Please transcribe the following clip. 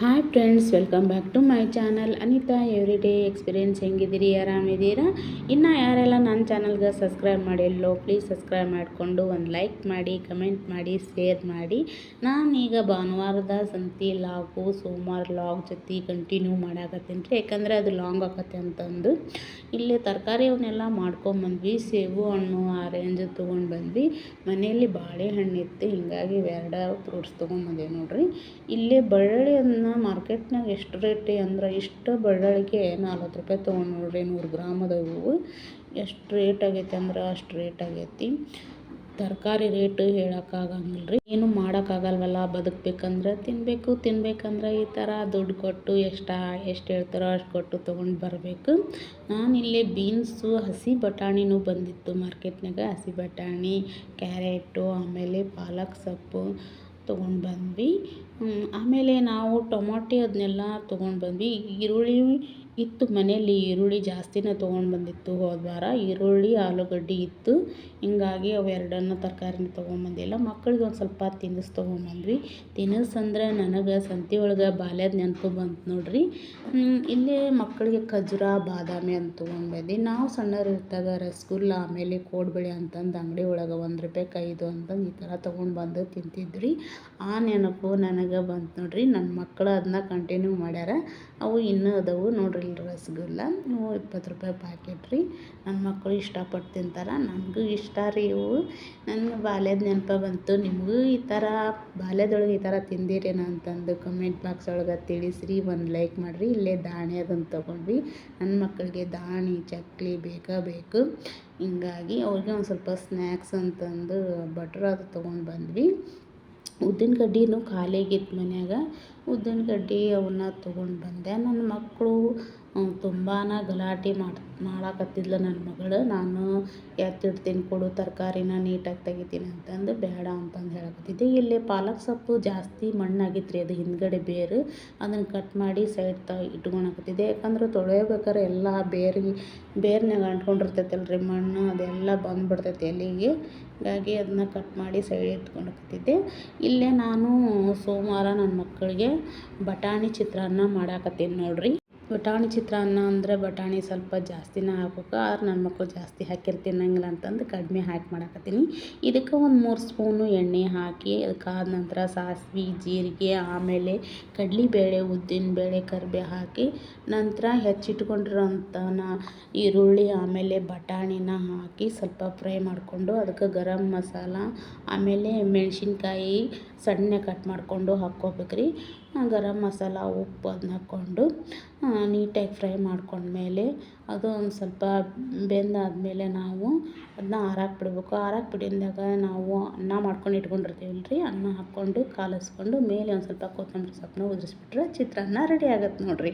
Hi friends welcome back to my channel Anita everyday experience ಹೆಂಗಿದ್ದೀರಿ? ಆರಾಮಿದ್ದೀರಾ? ಇನ್ನು ಯಾರೆಲ್ಲ ನನ್ನ ಚಾನಲ್ಗೆ ಸಬ್ಸ್ಕ್ರೈಬ್ ಮಾಡಿಲ್ಲೋ ಪ್ಲೀಸ್ ಸಬ್ಸ್ಕ್ರೈಬ್ ಮಾಡಿಕೊಂಡು ಒಂದು ಲೈಕ್ ಮಾಡಿ ಕಮೆಂಟ್ ಮಾಡಿ ಶೇರ್ ಮಾಡಿ. ನಾನೀಗ ಭಾನುವಾರದ ಸಂತಿ ಲಾಗು ಸೋಮವಾರ ಲಾಗ್ ಜೊತೆ ಕಂಟಿನ್ಯೂ ಮಾಡಾಕತ್ತೀನಿ ರೀ. ಯಾಕಂದರೆ ಅದು ಲಾಂಗ್ ಆಕತ್ತೆ ಅಂತಂದು. ಇಲ್ಲಿ ತರಕಾರಿ ಅವನ್ನೆಲ್ಲ ಮಾಡ್ಕೊಂಬಂದ್ವಿ ಸೇಬು ಹಣ್ಣು ಆರೆಂಜ್ ತೊಗೊಂಡು ಬಂದ್ವಿ. ಮನೆಯಲ್ಲಿ ಬಾಳೆಹಣ್ಣು ಇತ್ತು. ಹಿಂಗಾಗಿ ಎರಡ ಫ್ರೂಟ್ಸ್ ತೊಗೊಂಬಂದೇವೆ ನೋಡ್ರಿ. ಇಲ್ಲೇ ಬಳ್ಳಿಯನ್ನು ಮಾರ್ಕೆಟ್ನಾಗ ಎಷ್ಟು ರೇಟ್ ಅಂದ್ರೆ ಇಷ್ಟು ಬಳ್ಳಿಗೆ ನಲ್ವತ್ತು ರೂಪಾಯಿ ತೊಗೊಂಡು ನೋಡ್ರಿ. ನೂರು ಗ್ರಾಮದವು ಎಷ್ಟು ರೇಟ್ ಆಗೈತೆ ಅಂದ್ರೆ ಅಷ್ಟು ರೇಟ್ ಆಗೈತಿ. ತರಕಾರಿ ರೇಟ್ ಹೇಳೋಕ್ಕಾಗಂಗಿಲ್ಲ ರೀ ಏನು ಮಾಡೋಕ್ಕಾಗಲ್ವಲ್ಲ, ಬದುಕಬೇಕಂದ್ರೆ ತಿನ್ನಬೇಕು ತಿನ್ಬೇಕಂದ್ರೆ ಈ ಥರ ದುಡ್ಡು ಕೊಟ್ಟು ಎಷ್ಟು ಎಷ್ಟು ಹೇಳ್ತಾರೋ ಅಷ್ಟು ಕೊಟ್ಟು ತೊಗೊಂಡು ಬರಬೇಕು. ನಾನಿಲ್ಲಿ ಬೀನ್ಸು, ಹಸಿ ಬಟಾಣಿನೂ ಬಂದಿತ್ತು ಮಾರ್ಕೆಟ್ನಾಗ ಹಸಿ ಬಟಾಣಿ, ಕ್ಯಾರೆಟು, ಆಮೇಲೆ ಪಾಲಕ್ ಸೊಪ್ಪು ತೊಗೊಂಡು ಬಂದ್ವಿ. ಆಮೇಲೆ ನಾವು ಟೊಮೊಟೆ ಅದನ್ನೆಲ್ಲ ತೊಗೊಂಡು ಬಂದ್ವಿ. ಈರುಳ್ಳಿ ಇತ್ತು ಮನೆಯಲ್ಲಿ, ಈರುಳ್ಳಿ ಜಾಸ್ತಿನೇ ತೊಗೊಂಡು ಬಂದಿತ್ತು ಹೋದ ವಾರ. ಈರುಳ್ಳಿ, ಆಲೂಗಡ್ಡೆ ಇತ್ತು. ಹಿಂಗಾಗಿ ಅವೆರಡನ್ನು ತರಕಾರಿನ ತೊಗೊಂಬಂದಿಲ್ಲ ಮಕ್ಳಿಗೆ ಒಂದು ಸ್ವಲ್ಪ ತಿನಿಸು ತೊಗೊಂಬಂದ್ವಿ ತಿನಿಸು ಅಂದರೆ ನನಗೆ ಸಂತೆ ಒಳಗೆ ಬಾಲ್ಯದ ನೆನಪು ಬಂತು ನೋಡಿರಿ. ಇಲ್ಲೇ ಮಕ್ಕಳಿಗೆ ಖಜುರ, ಬಾದಾಮಿ ಅಂತ ತೊಗೊಂಡು ನಾವು ಸಣ್ಣವ್ರು ಇದ್ದಾಗ ರಸಗುಲ್ಲ ಆಮೇಲೆ ಕೋಡ್ಬಳೆ ಅಂತಂದು ಅಂಗಡಿ ಒಳಗೆ ಒಂದು ರೂಪಾಯ್ಗೆ ಐದು ಅಂತಂದು ಈ ಥರ ತೊಗೊಂಡು ಬಂದು ತಿಂತಿದ್ವಿ ಆ ನೆನಪು ನನಗೆ ಬಂತು ನೋಡಿರಿ. ನನ್ನ ಮಕ್ಕಳು ಅದನ್ನ ಕಂಟಿನ್ಯೂ ಮಾಡ್ಯಾರ. ಅವು ಇನ್ನೂ ಅದಾವು ನೋಡಿರಿ ರಸಗುಲ್ಲ. ಇವು ಇಪ್ಪತ್ತು ರೂಪಾಯಿ ಪ್ಯಾಕೆಟ್ ರೀ. ನನ್ನ ಮಕ್ಕಳು ಇಷ್ಟಪಟ್ಟು ತಿಂತಾರೆ. ನನಗೂ ಇಷ್ಟ ರೀ ಇವು. ನನ್ನ ಬಾಲ್ಯದ ನೆನಪು ಬಂತು. ನಿಮಗೂ ಈ ಥರ ಬಾಲ್ಯದೊಳಗೆ ಈ ಥರ ತಿಂದಿರೇನೋ ಅಂತಂದು ಕಮೆಂಟ್ ಬಾಕ್ಸ್ ಒಳಗೆ ತಿಳಿಸ್ರಿ. ಒಂದು ಲೈಕ್ ಮಾಡಿರಿ. ಇಲ್ಲೇ ದಾಣಿ ಅದನ್ನು ತೊಗೊಂಡ್ವಿ. ನನ್ನ ಮಕ್ಕಳಿಗೆ ದಾಣಿ, ಚಕ್ಲಿ ಬೇಕಾ ಬೇಕು. ಹಿಂಗಾಗಿ ಅವ್ರಿಗೆ ಒಂದು ಸ್ವಲ್ಪ ಸ್ನ್ಯಾಕ್ಸ್ ಅಂತಂದು ಬಟ್ರ್ ಅದು ತೊಗೊಂಡು ಬಂದ್ವಿ. ಉದ್ದಿನ ಕಡ್ಡಿನೂ ಖಾಲಿ ಆಗಿತ್ತು ಮನ್ಯಾಗ. ಉದ್ದಿನ ಕಡ್ಡಿ ಅವನ್ನ ತೊಗೊಂಡು ಬಂದೆ. ನನ್ನ ಮಕ್ಕಳು ತುಂಬಾ ಗಲಾಟೆ ಮಾಡಿ, ಮಾಡಾಕತ್ತಿದ್ಲು ನನ್ನ ಮಗಳು. ನಾನು ಎತ್ತಿಡ್ತೀನಿ ಕೊಡು, ತರಕಾರಿನ ನೀಟಾಗಿ ತೆಗಿತೀನಿ ಅಂತಂದು ಬೇಡ ಅಂತಂದು ಹೇಳಕತ್ತಿದ್ದೆ. ಇಲ್ಲಿ ಪಾಲಕ್ ಸೊಪ್ಪು ಜಾಸ್ತಿ ಮಣ್ಣಾಗಿತ್ತು ರೀ ಅದು ಹಿಂದ್ಗಡೆ ಬೇರು. ಅದನ್ನು ಕಟ್ ಮಾಡಿ ಸೈಡ್ ತ, ಇಟ್ಕೊಳಕತ್ತಿದ್ದೆ. ಯಾಕಂದ್ರೆ ತೊಳೆಯಬೇಕಾದ್ರೆ ಎಲ್ಲ ಬೇರಿಗೆ ಬೇರ್ನಾಗ ಅಂಟ್ಕೊಂಡಿರ್ತೈತಲ್ಲ ರೀ ಮಣ್ಣು, ಅದೆಲ್ಲ ಬಂದುಬಿಡ್ತೈತಿ ಎಲೆಗೆ. ಹಾಗಾಗಿ ಅದನ್ನ ಕಟ್ ಮಾಡಿ ಸೈಡ್ ಇಟ್ಕೊಳಕತ್ತಿದ್ದೆ. ಇಲ್ಲೇ ನಾನು ಸೋಮವಾರ ನನ್ನ ಮಕ್ಕಳಿಗೆ ಬಟಾಣಿ ಚಿತ್ರಾನ್ನ ಮಾಡಾಕತ್ತೀನಿ ನೋಡಿರಿ. ಬಟಾಣಿ ಚಿತ್ರಾನ್ನ ಅಂದರೆ ಬಟಾಣಿ ಸ್ವಲ್ಪ ಜಾಸ್ತಿನೇ ಹಾಕ್ಬೇಕು. ಆದ್ರೆ ನನ್ನ ಮಕ್ಕಳು ಜಾಸ್ತಿ ಹಾಕಿರ್ ತಿನ್ನಂಗಿಲ್ಲ ಅಂತಂದು ಕಡಿಮೆ ಹಾಕಿ ಮಾಡಕತ್ತೀನಿ. ಇದಕ್ಕೆ ಒಂದು ಮೂರು ಸ್ಪೂನು ಎಣ್ಣೆ ಹಾಕಿ ಅದಕ್ಕಾದ ನಂತರ ಸಾಸಿವೆ, ಜೀರಿಗೆ, ಆಮೇಲೆ ಕಡಲೆಬೇಳೆ ಉದ್ದಿನಬೇಳೆ ಕರಿಬೇವು ಹಾಕಿ ನಂತರ ಹೆಚ್ಚಿಟ್ಕೊಂಡಿರೋಂಥನ ಈರುಳ್ಳಿ, ಆಮೇಲೆ ಬಟಾಣಿನ ಹಾಕಿ ಸ್ವಲ್ಪ ಫ್ರೈ ಮಾಡಿಕೊಂಡು ಅದಕ್ಕೆ ಗರಂ ಮಸಾಲ, ಆಮೇಲೆ ಮೆಣಸಿನ್ಕಾಯಿ ಸಣ್ಣ ಕಟ್ ಮಾಡಿಕೊಂಡು ಹಾಕ್ಕೋಬೇಕು ರೀ ಗರಂ ಮಸಾಲ, ಉಪ್ಪು ಅದನ್ನ ಹಾಕ್ಕೊಂಡು ನೀಟಾಗಿ ಫ್ರೈ ಮಾಡ್ಕೊಂಡ್ಮೇಲೆ ಅದು ಒಂದು ಸ್ವಲ್ಪ ಬೆಂದಾದಮೇಲೆ ನಾವು ಅದನ್ನ ಆರಾಕ ಬಿಡಬೇಕು ಆರಾಕ ಬಿಡಿಂದಾಗ ನಾವು ಅನ್ನ ಮಾಡ್ಕೊಂಡು ಇಟ್ಕೊಂಡಿರ್ತೀವಲ್ಲ ರೀ ಅನ್ನ ಹಾಕ್ಕೊಂಡು, ಕಾಲಿಸ್ಕೊಂಡು, ಮೇಲೆ ಒಂದು ಸ್ವಲ್ಪ ಕೊತ್ತಂಬರಿ ಸೊಪ್ಪನ್ನ ಉದುರಿಸ್ಬಿಟ್ರೆ ಚಿತ್ರಾನ್ನ ರೆಡಿ ಆಗತ್ತೆ ನೋಡಿರಿ.